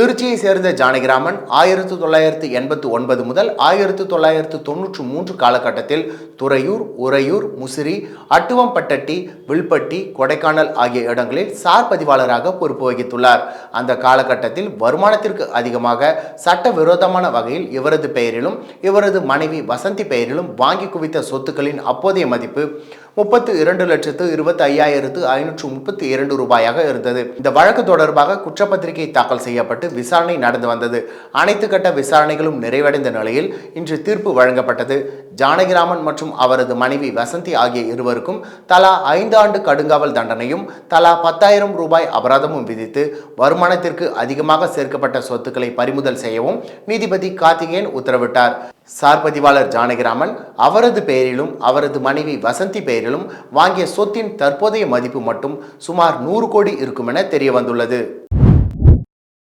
திருச்சியை சேர்ந்த ஜானகிராமன் ஆயிரத்து தொள்ளாயிரத்து எண்பத்து ஒன்பது முதல் ஆயிரத்து தொள்ளாயிரத்து தொன்னூற்றி மூன்று காலகட்டத்தில் துறையூர் உறையூர் முசிறி அட்டுவம்பட்டட்டி வில்பட்டி கொடைக்கானல் ஆகிய இடங்களில் சார் பதிவாளராக பொறுப்பு வகித்துள்ளார். அந்த காலகட்டத்தில் வருமானத்திற்கு அதிகமாக சட்டவிரோதமான வகையில் இவரது பெயரிலும் இவரது மனைவி வசந்தி பெயரிலும் வாங்கி குவித்த சொத்துக்களின் அப்போதைய மதிப்பு முப்பத்து இரண்டு லட்சத்து இருபத்தி ஐயாயிரத்து ஐநூற்று முப்பத்தி இரண்டு ரூபாயாக இருந்தது. இந்த வழக்கு தொடர்பாக குற்றப்பத்திரிகை தாக்கல் செய்யப்பட்டு விசாரணை நடந்து வந்தது. அனைத்து கட்ட விசாரணைகளும் நிறைவடைந்த நிலையில் இன்று தீர்ப்பு வழங்கப்பட்டது. ஜானகிராமன் மற்றும் அவரது மனைவி வசந்தி ஆகிய இருவருக்கும் தலா ஐந்து ஆண்டு கடுங்காவல் தண்டனையும் தலா பத்தாயிரம் ரூபாய் அபராதமும் விதித்து வருமானத்திற்கு அதிகமாக சேர்க்கப்பட்ட சொத்துக்களை பறிமுதல் செய்யவும் நீதிபதி கார்த்திகேயன் உத்தரவிட்டார். சார் பதிவாளர் ஜானகிராமன் அவரது பெயரிலும் அவரது மனைவி வசந்தி பெயரிலும் வாங்கிய சொத்தின் தற்போதைய மதிப்பு மட்டும் சுமார் நூறு கோடி இருக்கும் என தெரிய வந்துள்ளது